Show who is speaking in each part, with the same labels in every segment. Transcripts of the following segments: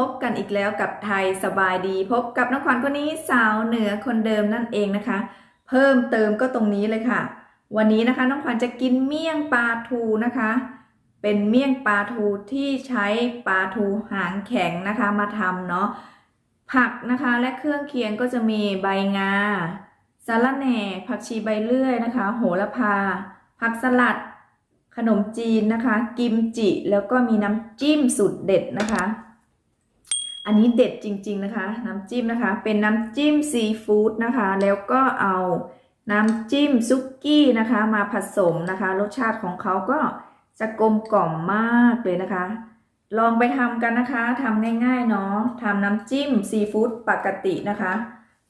Speaker 1: พบกันอีกแล้วกับไทยสบายดี พบกับน้องขวัญคนนี้สาวเหนือคนเดิมนั่นเองนะคะ เพิ่มเติมก็ตรงนี้เลยค่ะ วันนี้นะคะน้องขวัญจะกินเมี่ยงปลาทูนะคะ เป็นเมี่ยงปลาทูที่ใช้ปลาทูหางแข็งนะคะมาทำเนาะผักนะคะและเครื่องเคียงก็จะมีใบงาสาระแหน่ผักชีใบเลื่อยนะคะ โหระพา ผักสลัด ขนมจีนนะคะ กิมจิแล้วก็มีน้ำจิ้มสุดเด็ดนะคะ อันนี้เด็ดจริง ๆ นะคะ น้ำจิ้มนะคะ เป็นน้ำจิ้มซีฟู้ดนะคะ แล้วก็เอาน้ำจิ้มซุกี้นะคะ มาผสมนะคะ รสชาติของเขาก็จะกลมกล่อมมากเลยนะคะ ลองไปทำกันนะคะทำง่ายๆเนาะทำน้ำจิ้มซีฟู้ดปกตินะคะ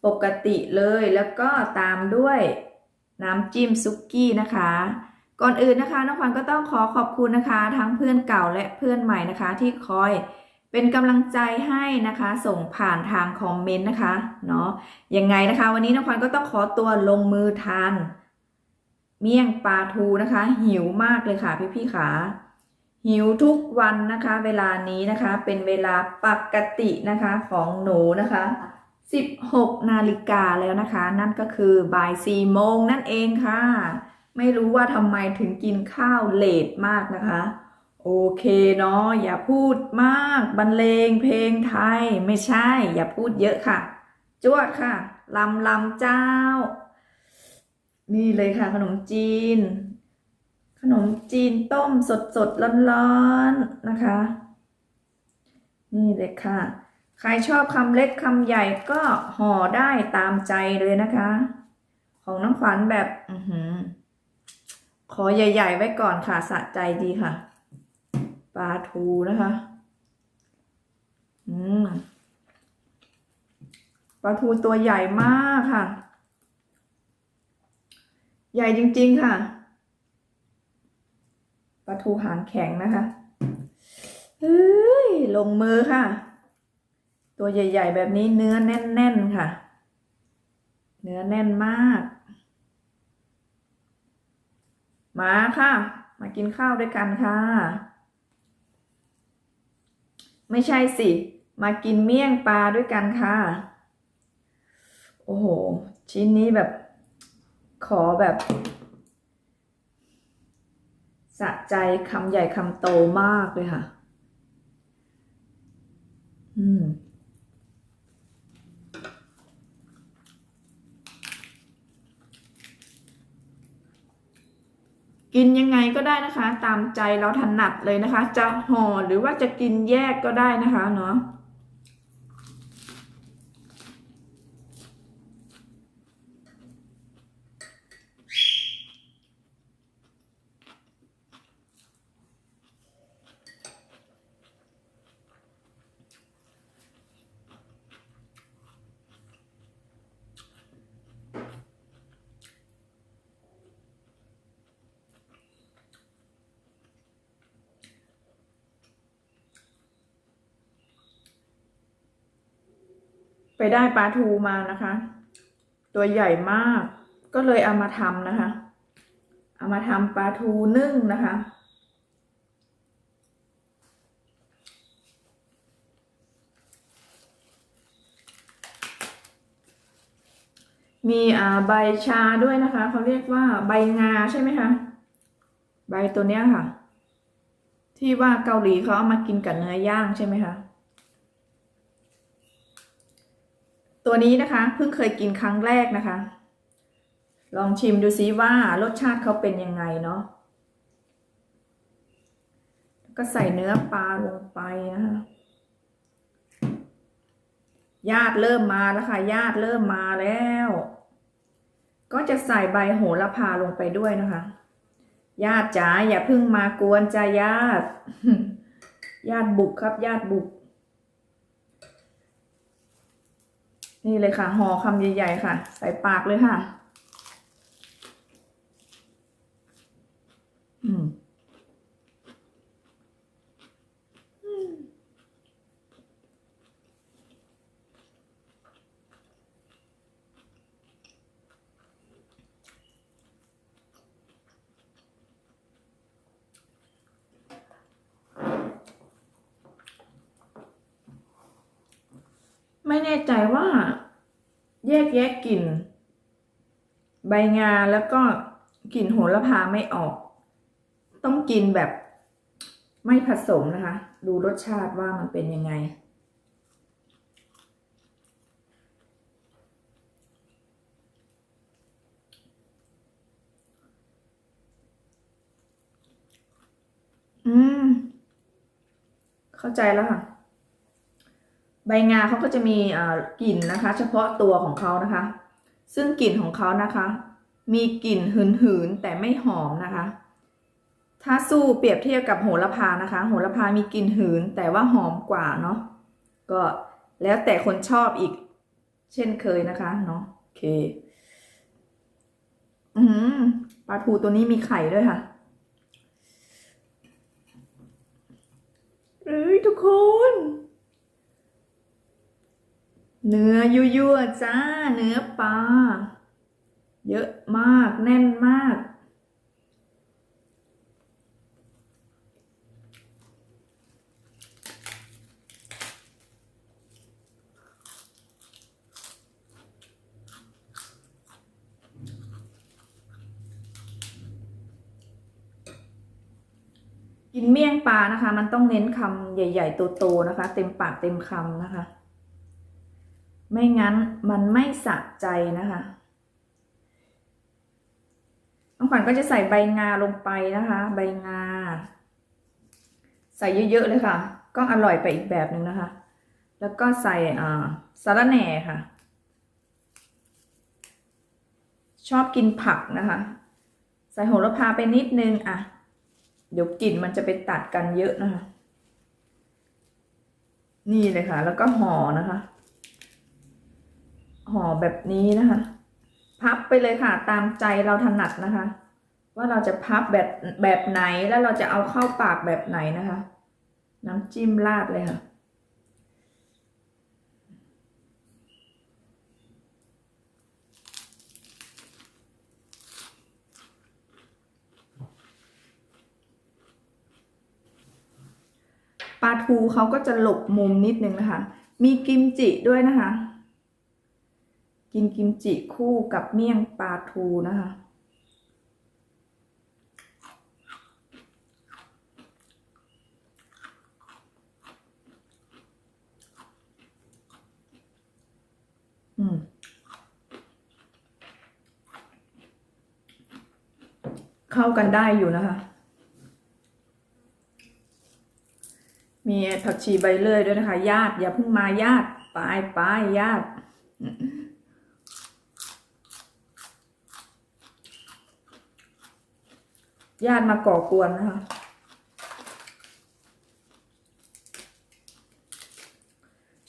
Speaker 1: ปกติเลยแล้วก็ตามด้วยน้ำจิ้มซุกี้นะคะ ก่อนอื่นนะคะน้องขวัญก็ต้องขอขอบคุณนะคะ ทั้งเพื่อนเก่าและเพื่อนใหม่นะคะ ที่คอย เป็นกำลังใจให้นะคะ ส่งผ่านทางคอมเมนต์นะคะเนาะยังไงนะคะ วันนี้น้องขวัญก็ต้องขอตัวลงมือทาน เมี่ยงปลาทูนะคะ หิวมากเลยค่ะพี่ๆขาหิวทุกวันนะคะ เวลานี้นะคะ เป็นเวลาปกตินะคะของหนูนะคะ 16 นาฬิกาแล้วนะคะ นั่นก็คือบ่าย4โมงนั่นเองค่ะ ไม่รู้ว่าทำไมถึงกินข้าวเลทมากนะคะ โอเคเนาะอย่าพูดมากบรรเลงเพลงไทยไม่ใช่ อย่าพูดเยอะค่ะ จวดค่ะลำลำเจ้า นี่เลยค่ะ ขนมจีน ขนมจีนต้มสดสดร้อนร้อนๆนะคะ นี่เลยค่ะ ใครชอบคำเล็กคำใหญ่ก็ห่อได้ตามใจเลยนะคะ ของน้องขวัญแบบอขอใหญ่ ๆ ไว้ก่อนค่ะสะใจดีค่ะ ปลาทูนะคะ อืมปลาทูตัวใหญ่มากค่ะ ใหญ่จริง ๆ ค่ะปลาทูหางแข็งนะคะเฮ้ยลงมือค่ะ ตัวใหญ่ ๆ แบบนี้เนื้อแน่น ๆ ค่ะ เนื้อแน่นมาก มาค่ะ มากินข้าวด้วยกันค่ะ ไม่ใช่สิ มากินเมี่ยงปลาด้วยกันค่ะ โอ้โห ชิ้นนี้แบบ ขอแบบ สะใจคำใหญ่คำโตมากเลยค่ะ อืม กินยังไงก็ได้นะคะ ตามใจเราถนัดเลยนะคะ จะห่อหรือว่าจะกินแยกก็ได้นะคะเนาะ ไปได้ปลาทูมานะคะ ตัวใหญ่มาก ก็เลยเอามาทำนะคะ เอามาทำปลาทูนึ่งนะคะ มีอ่าใบชาด้วยนะคะ เขาเรียกว่าใบงาใช่ไหมคะ ใบตัวเนี้ยค่ะ ที่ว่าเกาหลีเขาเอามากินกับเนื้อย่างใช่ไหมคะ ตัวนี้นะคะเพิ่งเคยกินครั้งแรกนะคะ ลองชิมดูซิว่ารสชาติเขาเป็นยังไงเนาะก็ใส่เนื้อปลาลงไปนะคะญาติเริ่มมาแล้วค่ะญาติเริ่มมาแล้ว ก็จะใส่ใบโหระพาลงไปด้วยนะคะญาติจ๋าอย่าเพิ่งมากวนจ้าญาติ ญาติบุกครับญาติบุก นี่เลยค่ะห่อคำใหญ่ ๆ ค่ะ ใส่ปากเลยค่ะ อืม ไม่แน่ใจว่า แยกแยะกลิ่น ใบงาแล้วก็กลิ่นโหระพาไม่ออก ต้องกินแบบไม่ผสมนะคะ ดูรสชาติว่ามันเป็นยังไง อืม เข้าใจแล้วค่ะ ใบงาเขาก็จะมีกลิ่นนะคะ เฉพาะตัวของเขานะคะ ซึ่งกลิ่นของเขานะคะ มีกลิ่นหืนๆแต่ไม่หอมนะคะ ถ้าสู้เปรียบเทียบกับโหระพานะคะ โหระพามีกลิ่นหืนแต่ว่าหอมกว่าเนาะก็แล้วแต่คนชอบอีก เช่นเคยนะคะเนาะโอเค อืมปลาทูตัวนี้มีไข่ด้วยค่ะ เอ้ยทุกคน เนื้อยั่วๆจ้า เนื้อปลา เยอะมาก แน่นมาก กินเมี่ยงปลานะคะ มันต้องเน้นคำใหญ่ ๆ โตๆนะคะ เต็มปากเต็มคำนะคะ ไม่งั้นมันไม่สะใจนะคะน้องขวัญก็จะใส่ใบงาลงไปนะคะ ใบงา ใส่เยอะๆเลยค่ะ ก็อร่อยไปอีกแบบหนึ่งนะคะ แล้วก็ใส่อ่าสาระแหน่ค่ะ ชอบกินผักนะคะ ใส่โหระพาไปนิดนึงอะ เดี๋ยวกลิ่นมันจะไปตัดกันเยอะนะคะ นี่เลยค่ะ แล้วก็ห่อนะคะ ห่อแบบนี้นะคะ พับไปเลยค่ะ ตามใจเราถนัดนะคะ ว่าเราจะพับแบบแบบไหนแล้วเราจะเอาเข้าปากแบบไหนนะคะ น้ำจิ้มราดเลยค่ะปลาทูเขาก็จะหลบมุมนิดนึงนะคะ มีกิมจิด้วยนะคะ กินกิมจิคู่กับเมี่ยงปลาทูนะคะ อืมเข้ากันได้อยู่นะคะ มีผักชีใบเลื่อยด้วยนะคะ ญาติ อย่าเพิ่งมาญาติ ไปไปญาติ ญาติมาก่อกวนนะคะ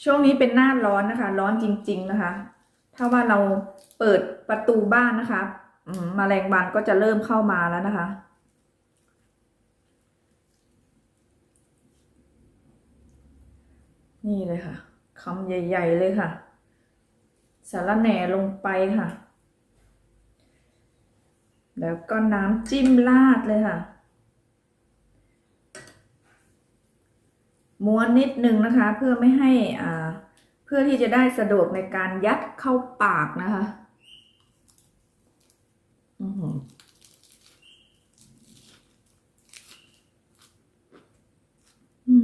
Speaker 1: ช่วงนี้เป็นหน้าร้อนนะคะ ร้อนจริง ๆนะคะ ถ้าว่าเราเปิดประตูบ้านนะคะมแมลงวันก็จะเริ่มเข้ามาแล้วนะคะ นี่เลยค่ะคำใหญ่ ๆ เลยค่ะ สารแหน่ลงไปค่ะ แล้วก็น้ำจิ้มราดเลยค่ะ ม้วนนิดนึงนะคะ เพื่อไม่ให้อ่าเพื่อที่จะได้สะดวกในการยัดเข้าปากนะคะ อือ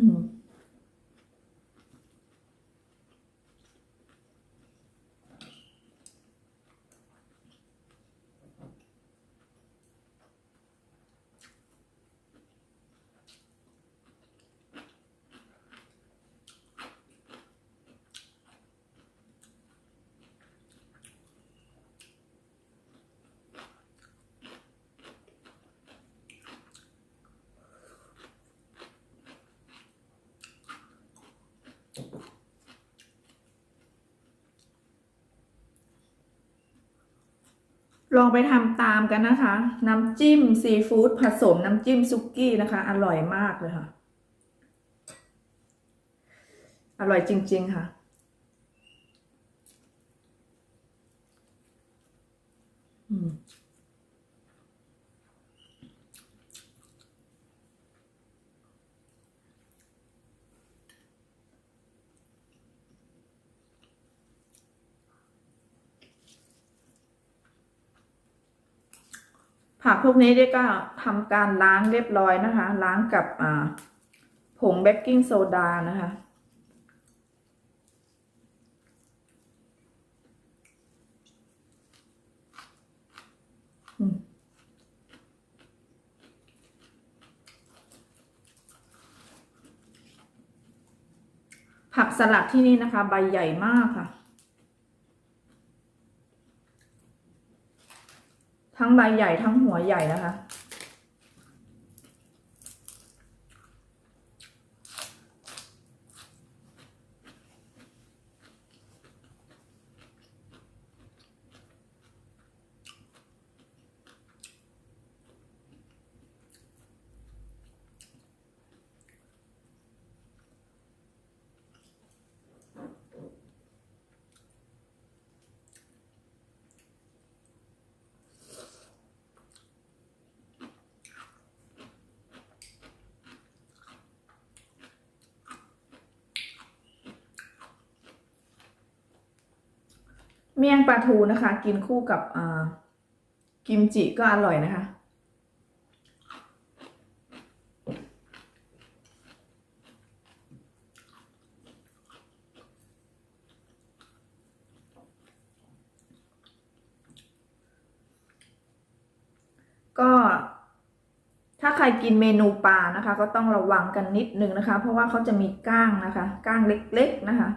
Speaker 1: ม ลองไปทำตามกันนะคะ น้ำจิ้มซีฟู้ดผสมน้ำจิ้มซุกี้นะคะ อร่อยมากเลยค่ะ อร่อยจริง ๆ ค่ะ อืม ผักพ วกนี้เด็กก็ทำการล้างเรียบร้อยนะคะ ล้างกับผงเบกกิ้งโซดานะคะผักสลัดที่นี่นะคะ ใบใหญ่มากค่ะ ทั้ง ใบใหญ่ทั้งหัวใหญ่นะคะ เมี่ยงปลาทูนะคะ กินคู่กับกิมจิก็อร่อยนะคะ ก็ถ้าใครกินเมนูปลานะคะ ก็ต้องระวังกันนิดนึงนะคะ เพราะว่าเขาจะมีก้างนะคะ ก้างเล็กๆนะคะ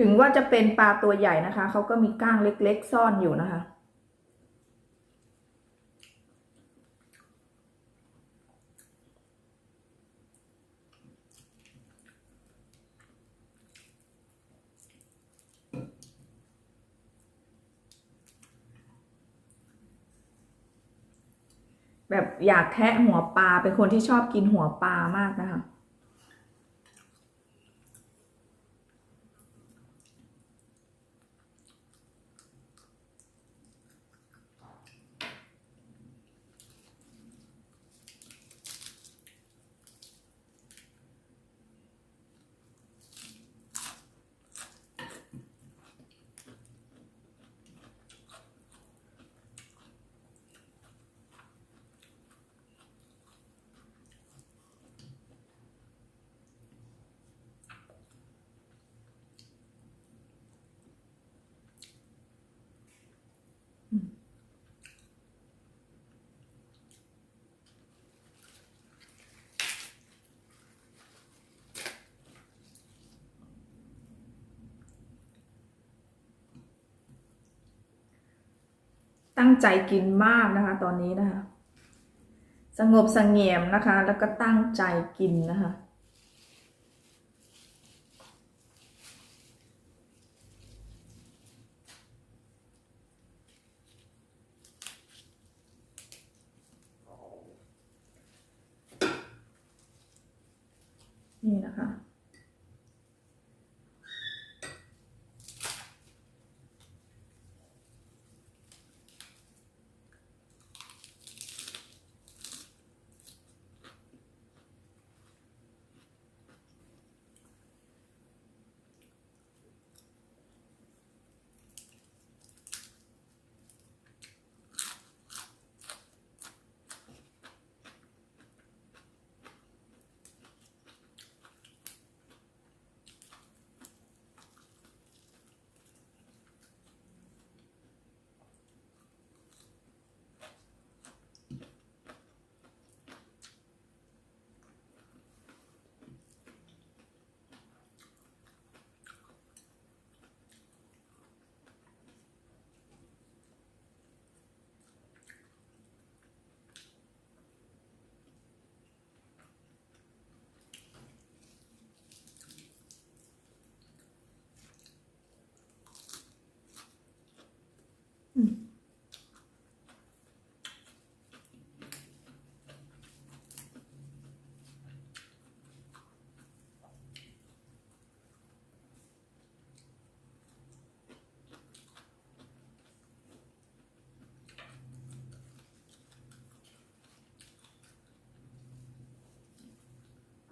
Speaker 1: ถึงว่าจะเป็นปลาตัวใหญ่นะคะเขาก็มีก้างเล็กๆ ซ่อนอยู่นะคะ แบบอยากแทะหัวปลาเป็นคนที่ชอบกินหัวปลามากนะคะ ตั้งใจกินมากนะคะ ตอนนี้นะคะ สงบสงเงียมนะคะ แล้วก็ตั้งใจกินนะคะ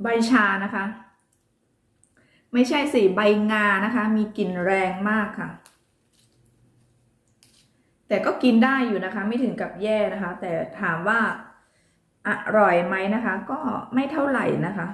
Speaker 1: ใบชานะคะ ไม่ใช่สิใบงานะคะ มีกลิ่นแรงมากค่ะ แต่ก็กินได้อยู่นะคะ ไม่ถึงกับแย่นะคะ แต่ถามว่าอร่อยไหมนะคะ ก็ไม่เท่าไหร่นะคะ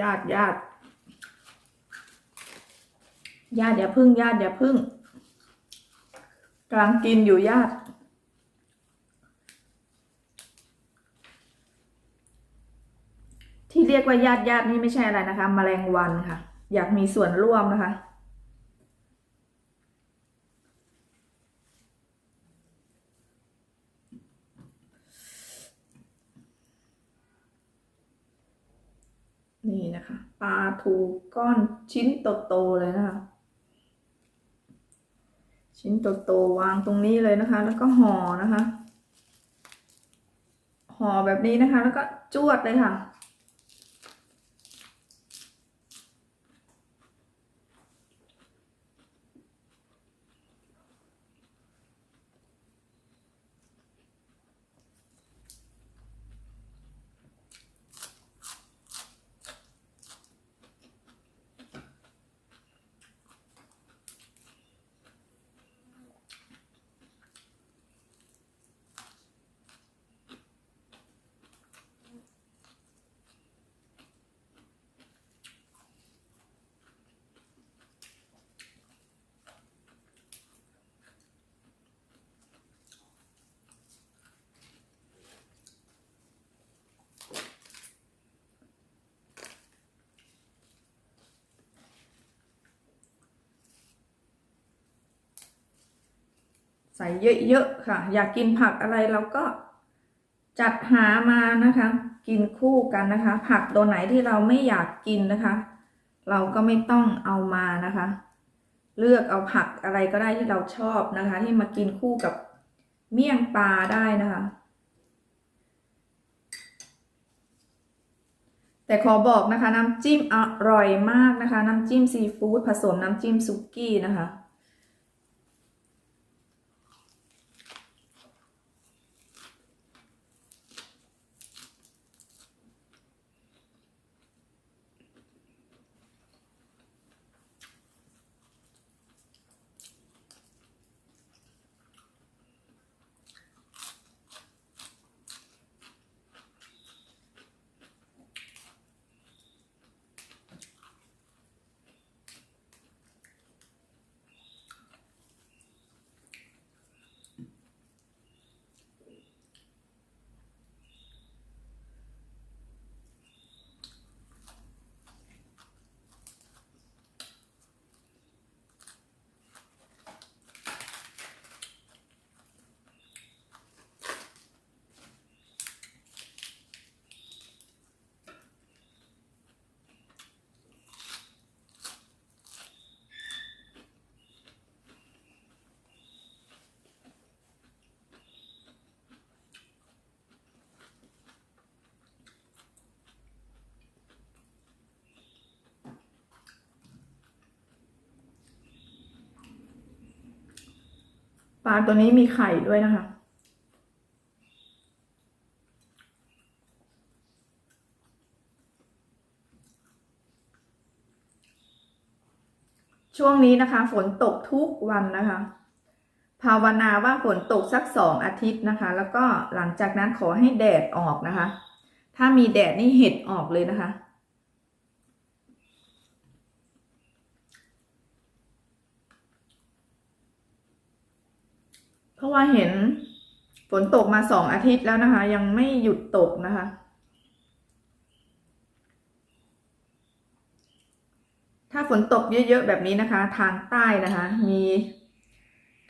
Speaker 1: ญาติญาติญาติอย่าพึ่งญาติอย่าพึ่งกำลังกินอยู่ญาติที่เรียกว่าญาติญาตินี่ไม่ใช่อะไรนะคะแมลงวันค่ะ อยากมีส่วนร่วมนะคะ นี่นะคะปลา ทูก้อนชิ้นโตๆเลยนะคะ ชิ้นโตๆวางตรงนี้เลยนะคะ แล้วก็ห่อนะคะ ห่อแบบนี้นะคะ แล้วก็จวดเลยค่ะ ใส่เยอะๆค่ะ อยากกินผักอะไรเราก็จัดหามานะคะ กินคู่กันนะคะ ผักตัวไหนที่เราไม่อยากกินนะคะ เราก็ไม่ต้องเอามานะคะ เลือกเอาผักอะไรก็ได้ที่เราชอบนะคะ ที่มากินคู่กับเมี่ยงปลาได้นะคะ แต่ขอบอกนะคะ น้ำจิ้มอร่อยมากนะคะ น้ำจิ้มซีฟู้ดผสมน้ำจิ้มซุกี้นะคะ ปลาตัวนี้มีไข่ด้วยนะคะ ช่วงนี้นะคะ ฝนตกทุกวันนะคะ ภาวนาว่าฝนตกสักสองอาทิตย์นะคะ แล้วก็หลังจากนั้นขอให้แดดออกนะคะ ถ้ามีแดดนี่เห็ดออกเลยนะคะ ราะว่าเห็นฝนตกมาสองอาทิตย์แล้วนะคะ ยังไม่หยุดตกนะคะ ถ้าฝนตกเยอะๆแบบนี้นะคะ ทางใต้นะคะ มี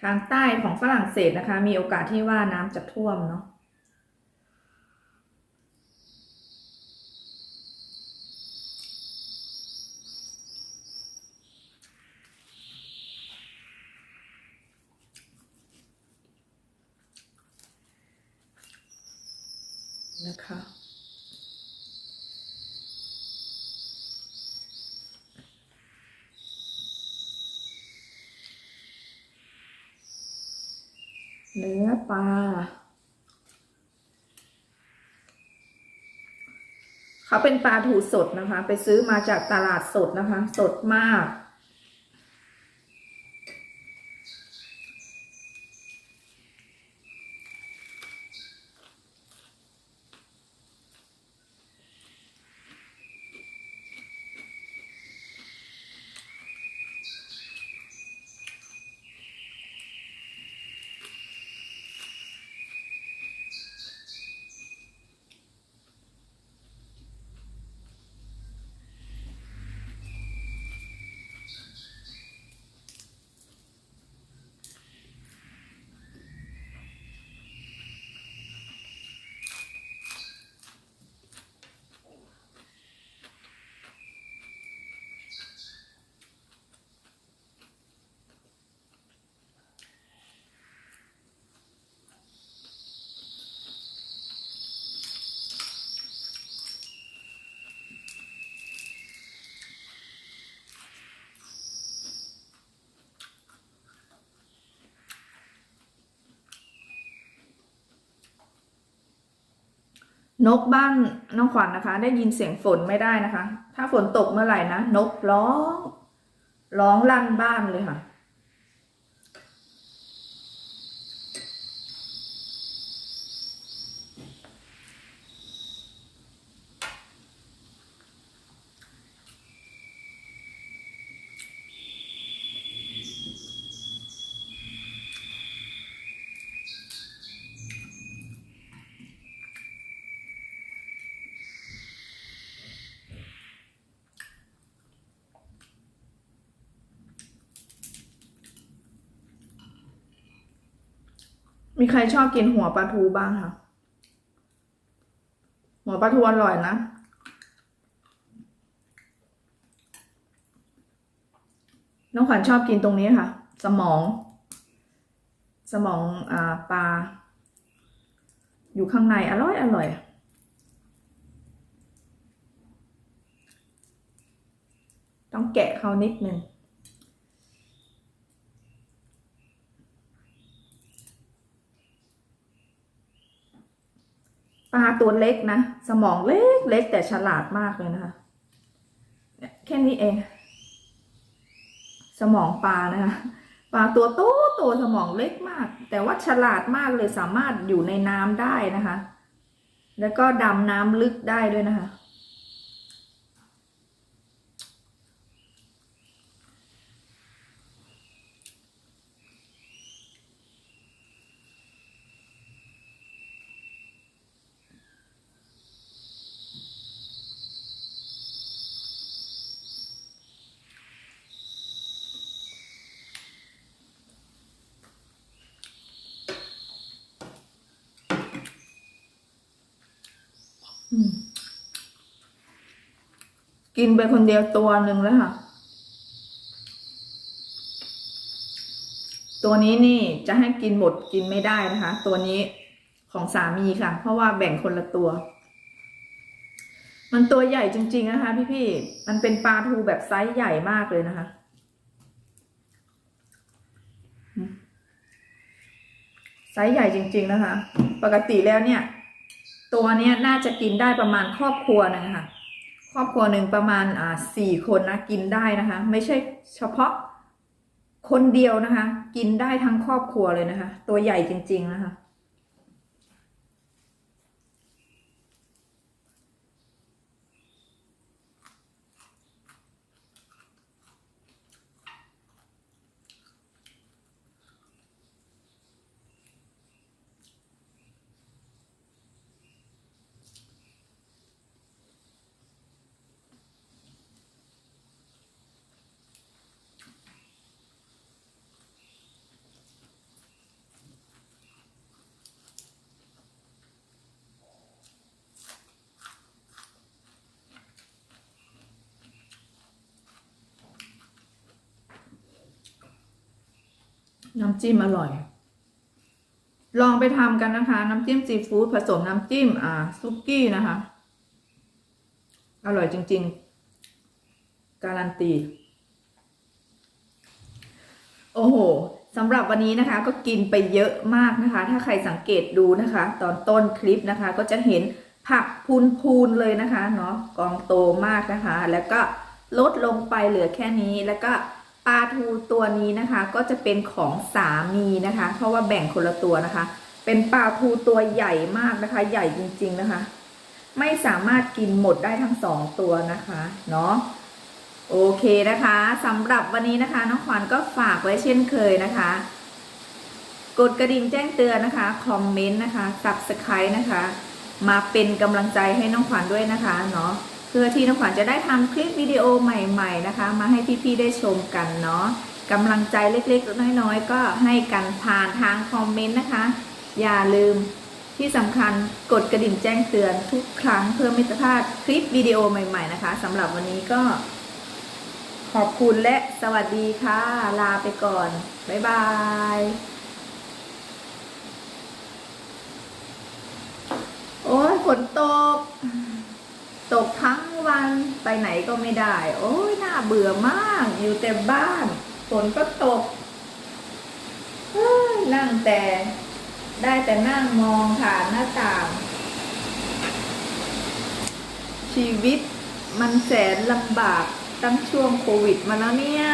Speaker 1: ทางใต้ของฝรั่งเศสนะคะ มีโอกาสที่ว่าน้ำจะท่วมเนาะนะคะ เนื้อปลา เขาเป็นปลาถูสดนะคะ ไปซื้อมาจากตลาดสดนะคะ สดมาก นกบ้านน้องขวัญนะคะ ได้ยินเสียงฝนไม่ได้นะคะ ถ้าฝนตกเมื่อไหร่นะนกร้อง ร้องลั่นบ้านเลยค่ะ มีใครชอบกินหัวปลาทูบ้างคะหัวปลาทูอร่อยนะน้องขวัญชอบกินตรงนี้ค่ะ สมอง สมองอปลา อยู่ข้างในอร่อยอร่อยต้องแกะเขานิดนึง ปลาตัวเล็กนะ สมองเล็กเล็กแต่ฉลาดมากเลยนะคะแค่นี้เอง สมองปลานะคะปลาตัวโตโตสมองเล็กมาก แต่ว่าฉลาดมากเลยสามารถอยู่ในน้ำได้นะคะ แล้วก็ดำน้ำลึกได้ด้วยนะคะ กินไปคนเดียวตัวหนึ่งแล้วค่ะ ตัวนี้นี่จะให้กินหมดกินไม่ได้นะคะ ตัวนี้ของสามีค่ะ เพราะว่าแบ่งคนละตัว มันตัวใหญ่จริง ๆ นะคะ พี่ๆ มันเป็นปลาทูแบบไซส์ใหญ่มากเลยนะคะ ไซส์ใหญ่จริง ๆ นะคะ ปกติแล้วเนี่ย ตัวเนี้ยน่าจะกินได้ประมาณครอบครัวหนึงค่ะ ครอบครัวหนึ่งประมาณอ่าสี่คนนะกินได้นะคะ ไม่ใช่เฉพาะคนเดียวนะคะ กินได้ทั้งครอบครัวเลยนะคะ ตัวใหญ่จริง ๆ นะคะ น้ำจิ้มอร่อย ลองไปทำกันนะคะ น้ำจิ้มซีฟู้ดผสมน้ำจิ้ม อ่าซุกี้นะคะ อร่อยจริง ๆ การันตี โอ้โหสำหรับวันนี้นะคะก็กินไปเยอะมากนะคะ ถ้าใครสังเกตดูนะคะ ตอนต้นคลิปนะคะ ก็จะเห็นผักพูนๆเลยนะคะเนาะกองโตมากนะคะ แล้วก็ลดลงไปเหลือแค่นี้แล้วก็ ปลาทูตัวนี้นะคะก็จะเป็นของสามีนะคะ เพราะว่าแบ่งคนละตัวนะคะ เป็นปลาทูตัวใหญ่มากนะคะ ใหญ่จริง ๆนะคะ ไม่สามารถกินหมดได้ทั้งสองตัวนะคะเนาะโอเคนะคะสำหรับวันนี้นะคะน้องขวัญก็ฝากไว้เช่นเคยนะคะ กดกระดิ่งแจ้งเตือนนะคะคอมเมนต์นะคะ subscribe นะคะ มาเป็นกำลังใจให้น้องขวัญด้วยนะคะเนาะ พื่อที่น้องขวัญจะได้ทำคลิปวิดีโอใหม่ๆนะคะ มาให้พี่ๆได้ชมกันเนาะกำลังใจเล็กๆ น้อยๆ ก็ให้กันผ่านทางคอมเมนต์นะคะ อย่าลืมที่สำคัญกดกระดิ่งแจ้งเตือนทุกครั้งเพื่อไม่พลาดคลิปวิดีโอใหม่ ๆนะคะสำหรับวันนี้ก็ ขอบคุณและสวัสดีค่ะ ลาไปก่อน บ๊ายบายโอ้ยฝนตก ตกทั้งวันไปไหนก็ไม่ได้ โอ้ยน่าเบื่อมาก อยู่แต่บ้านฝนก็ตกเฮ้ยนั่งแต่ได้แต่นั่งมองผ่านหน้าต่าง ชีวิตมันแสนลำบากตั้งช่วงโควิดมาแล้วเนี่ย